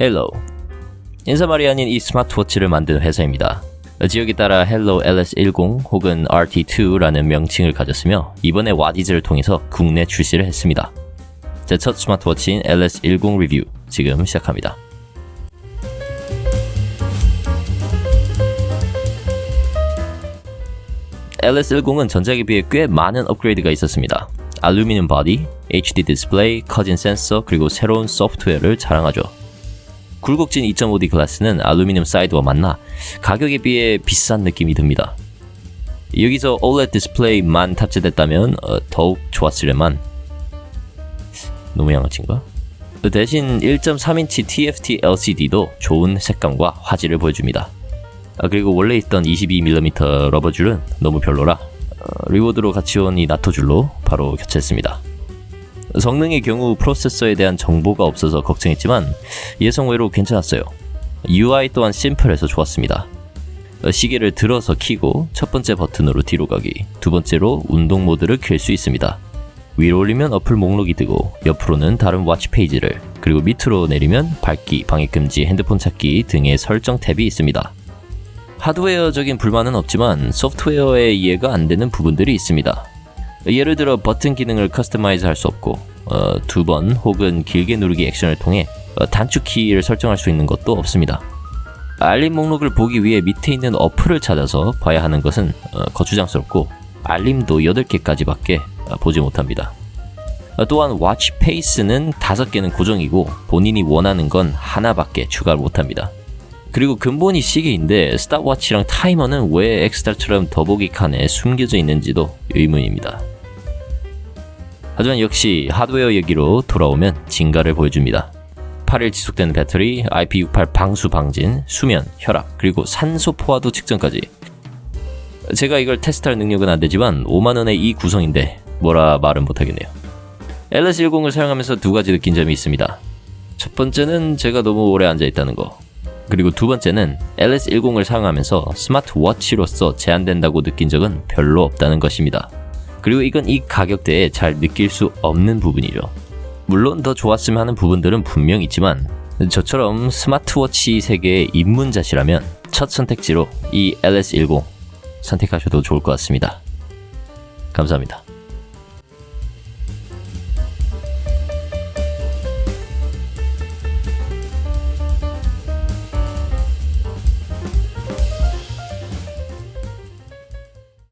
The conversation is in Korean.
헬로 인사말이 아닌 이 스마트워치를 만든 회사입니다. 지역에 따라 헬로 LS10 혹은 RT2라는 명칭을 가졌으며 이번에 와디즈를 통해서 국내 출시를 했습니다. 제 첫 스마트워치인 LS10 리뷰 지금 시작합니다. LS10은 전작에 비해 꽤 많은 업그레이드가 있었습니다. 알루미늄 바디, HD 디스플레이, 커진 센서, 그리고 새로운 소프트웨어를 자랑하죠. 굴곡진 2.5D 글라스는 알루미늄 사이드와 만나 가격에 비해 비싼 느낌이 듭니다. 여기서 OLED 디스플레이만 탑재됐다면 어, 더욱 좋았으려만 너무 양아치인가? 그 대신 1.3인치 TFT LCD도 좋은 색감과 화질을 보여줍니다. 아, 그리고 원래 있던 22mm 러버줄은 너무 별로라 어, 리워드로 같이 온 이 나토줄로 바로 교체했습니다. 성능의 경우 프로세서에 대한 정보가 없어서 걱정했지만 예상외로 괜찮았어요. UI 또한 심플해서 좋았습니다. 어, 시계를 들어서 키고 첫 번째 버튼으로 뒤로 가기, 두 번째로 운동 모드를 켤 수 있습니다. 위로 올리면 어플 목록이 뜨고 옆으로는 다른 와치 페이지를 그리고 밑으로 내리면 밝기, 방해금지, 핸드폰 찾기 등의 설정 탭이 있습니다. 하드웨어적인 불만은 없지만 소프트웨어의 이해가 안 되는 부분들이 있습니다. 예를 들어 버튼 기능을 커스터마이즈 할 수 없고 어, 두 번 혹은 길게 누르기 액션을 통해 어, 단축 키를 설정할 수 있는 것도 없습니다. 알림 목록을 보기 위해 밑에 있는 어플을 찾아서 봐야 하는 것은 어, 거추장스럽고 알림도 8개까지밖에 어, 보지 못합니다. 어, 또한 와치 페이스는 5개는 고정이고 본인이 원하는 건 하나밖에 추가를 못합니다. 그리고 근본이 시계인데 스탑워치랑 타이머는 왜 엑스트라처럼 더보기 칸에 숨겨져 있는지도 의문입니다. 하지만 역시 하드웨어 얘기로 돌아오면 진가를 보여줍니다. 8일 지속되는 배터리, IP68 방수 방진, 수면, 혈압, 그리고 산소 포화도 측정까지. 제가 이걸 테스트할 능력은 안 되지만 5만원의 이 구성인데 뭐라 말은 못하겠네요. LS10을 사용하면서 두 가지 느낀 점이 있습니다. 첫 번째는 제가 너무 오래 앉아 있다는 거. 그리고 두 번째는 LS10을 사용하면서 스마트워치로서 제한된다고 느낀 적은 별로 없다는 것입니다. 그리고 이건 이 가격대에 잘 느낄 수 없는 부분이죠. 물론 더 좋았으면 하는 부분들은 분명 있지만 저처럼 스마트워치 세계의 입문자시라면 첫 선택지로 이 LS10 선택하셔도 좋을 것 같습니다. 감사합니다.